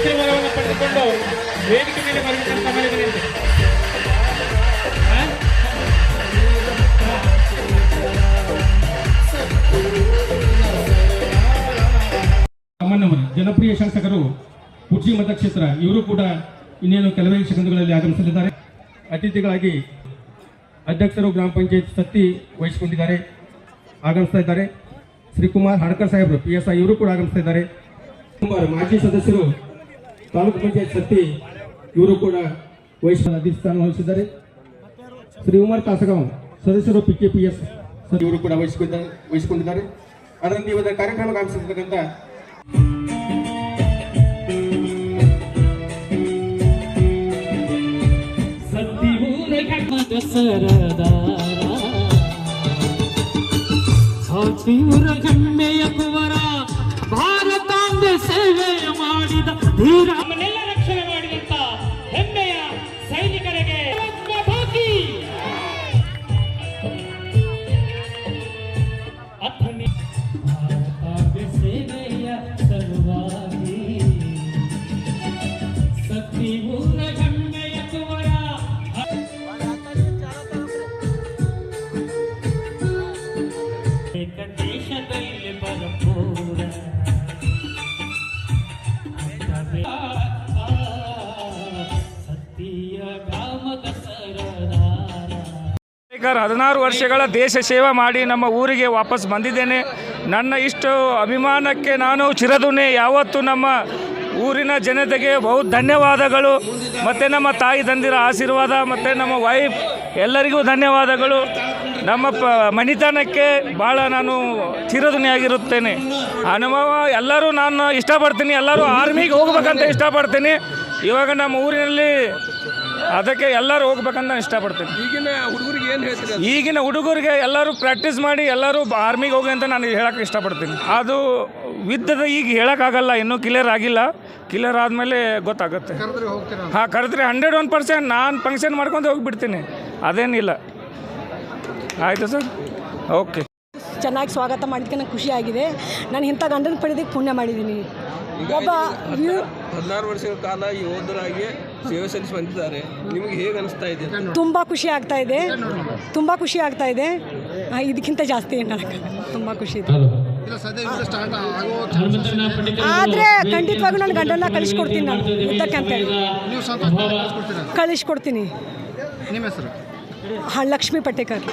ಆಶೀರ್ವಾದವನ್ನು ಪಡೆದುಕೊಂಡು ವೇದಿಕೆ ಮೇಲೆ? ಜನಪ್ರಿಯ ಶಾಸಕರು ಕುರ್ಚಿ ಮತಕ್ಷೇತ್ರ, ಇವರು ಕೂಡ ಇನ್ನೇನು ಕೆಲವೇ ಸೆಕೆಂಡುಗಳಲ್ಲಿ ಆಗಮಿಸಲಿದ್ದಾರೆ. ಅತಿಥಿಗಳಾಗಿ ಅಧ್ಯಕ್ಷರು ಗ್ರಾಮ ಪಂಚಾಯತ್ ಸತ್ತಿ ವಹಿಸಿಕೊಂಡಿದ್ದಾರೆ, ಆಗಮಿಸ್ತಾ ಇದ್ದಾರೆ. ಶ್ರೀಕುಮಾರ್ ಹಡ್ಕರ್ ಸಾಹೇಬರು, ಪಿ ಎಸ್ ಐ, ಇವರು ಕೂಡ ಆಗಮಿಸ್ತಾ ಇದ್ದಾರೆ. ಮಾಜಿ ಸದಸ್ಯರು ತಾಲೂಕು ಪಂಚಾಯತ್ ಸತ್ತಿ ಇವರು ಕೂಡ ವಹಿಸ ಅಧಿಷ್ಠಾನ ವಹಿಸಿದ್ದಾರೆ. ಶ್ರೀ ಉಮರ್ ಕಾಸಗಾಂವ್ ಸದಸ್ಯರು ಪಿ ಕೆ ಪಿ ಎಸ್ ಇವರು ಕೂಡ ವಹಿಸಿಕೊಂಡಿದ್ದಾರೆ ವಹಿಸಿಕೊಂಡಿದ್ದಾರೆ. ಅದರಂತೆ ಇವರ ಕಾರ್ಯಕ್ರಮ ಆಗಮಿಸಿರ್ತಕ್ಕಂಥ ತೀವ್ರ ಮಾಡಿದ ಧೀರ ರಕ್ಷಣೆ ಮಾಡಿದಂತ ಹೆಮ್ಮೆಯ ಸೈನಿಕರಿಗೆ ಸೇವೆಯ ಸ್ಪೀಕರ್ ಹದಿನಾರು ವರ್ಷಗಳ ದೇಶ ಸೇವೆ ಮಾಡಿ ನಮ್ಮ ಊರಿಗೆ ವಾಪಸ್ ಬಂದಿದ್ದೇನೆ. ನನ್ನ ಇಷ್ಟು ಅಭಿಮಾನಕ್ಕೆ ನಾನು ಚಿರದುನೆ ಯಾವತ್ತು ನಮ್ಮ ಊರಿನ ಜನತೆಗೆ ಬಹು ಧನ್ಯವಾದಗಳು. ಮತ್ತು ನಮ್ಮ ತಾಯಿ ತಂದಿರ ಆಶೀರ್ವಾದ, ಮತ್ತು ನಮ್ಮ ವೈಫ್ ಎಲ್ಲರಿಗೂ ಧನ್ಯವಾದಗಳು. ನಮ್ಮ ಪ ಮನಿತನಕ್ಕೆ ಭಾಳ ನಾನು ಚಿರದುನಿಯಾಗಿರುತ್ತೇನೆ ಅನುಭವ, ಎಲ್ಲರೂ ನಾನು ಇಷ್ಟಪಡ್ತೀನಿ. ಎಲ್ಲರೂ ಆರ್ಮಿಗೆ ಹೋಗ್ಬೇಕಂತ ಇಷ್ಟಪಡ್ತೀನಿ. ಇವಾಗ ನಮ್ಮ ಊರಿನಲ್ಲಿ ಅದಕ್ಕೆ ಎಲ್ಲರೂ ಹೋಗ್ಬೇಕಂತ ನಾನು ಇಷ್ಟಪಡ್ತೀನಿ. ಈಗಿನ ಹುಡುಗರಿಗೆ ಏನು ಹೇಳ್ತೀರಾ? ಈಗಿನ ಹುಡುಗರಿಗೆ ಎಲ್ಲರೂ ಪ್ರಾಕ್ಟೀಸ್ ಮಾಡಿ ಎಲ್ಲರೂ ಆರ್ಮಿಗೆ ಹೋಗಿ ಅಂತ ನಾನು ಹೇಳಕ್ಕೆ ಇಷ್ಟಪಡ್ತೀನಿ. ಅದು ವಿದ್ಯದ ಈಗ ಹೇಳೋಕ್ಕಾಗಲ್ಲ ಇನ್ನೂ ಕ್ಲಿಯರ್ ಆಗಿಲ್ಲ. ಕ್ಲಿಯರ್ ಆದಮೇಲೆ ಗೊತ್ತಾಗುತ್ತೆ. ಹಾಂ ಕರೆದ್ರೆ ಹಂಡ್ರೆಡ್ ಒನ್ ಪರ್ಸೆಂಟ್ ನಾನು ಫಂಕ್ಷನ್ ಮಾಡ್ಕೊಂಡು ಹೋಗಿಬಿಡ್ತೀನಿ. ಅದೇನಿಲ್ಲ. ಆಯಿತು ಸರ್ ಓಕೆ ಚೆನ್ನಾಗಿ ಸ್ವಾಗತ ಮಾಡಿದ್ದಕ್ಕೆ ನಂಗೆ ಖುಷಿಯಾಗಿದೆ ನಾನು ಇಂಥ ಗಂಡನ ಪಡೆದಕ್ಕೆ ಪುಣ್ಯ ಮಾಡಿದ್ದೀನಿ. ಒಬ್ಬ ಹದಿನಾರು ವರ್ಷಗಳ ಕಾಲ ಯೋಧರಾಗಿ ಸೇವೆ ಸಲ್ಲಿಸಿ ಬಂದಿದ್ದಾರೆ ನಿಮಗೆ ಹೇಗೆ ಅನಿಸ್ತಾ ಇದೆ? ತುಂಬ ಖುಷಿ ಆಗ್ತಾ ಇದೆ. ತುಂಬ ಖುಷಿ ಆಗ್ತಾ ಇದೆ. ಇದಕ್ಕಿಂತ ಜಾಸ್ತಿ ಏನು ತುಂಬ ಖುಷಿ ಇದೆ. ಆದ್ರೆ ಖಂಡಿತವಾಗೂ ನಾನು ಗಂಡನ್ನ ಕಳಿಸ್ಕೊಡ್ತೀನಿ ನಾನು ಯುದ್ಧಕ್ಕೆ ಅಂತೇಳಿ ಕಳಿಸ್ಕೊಡ್ತೀನಿ. ನಿಮ್ಮ ಹೆಸರು? ಹಾಂ ಲಕ್ಷ್ಮೀ ಪಟೇಕರ್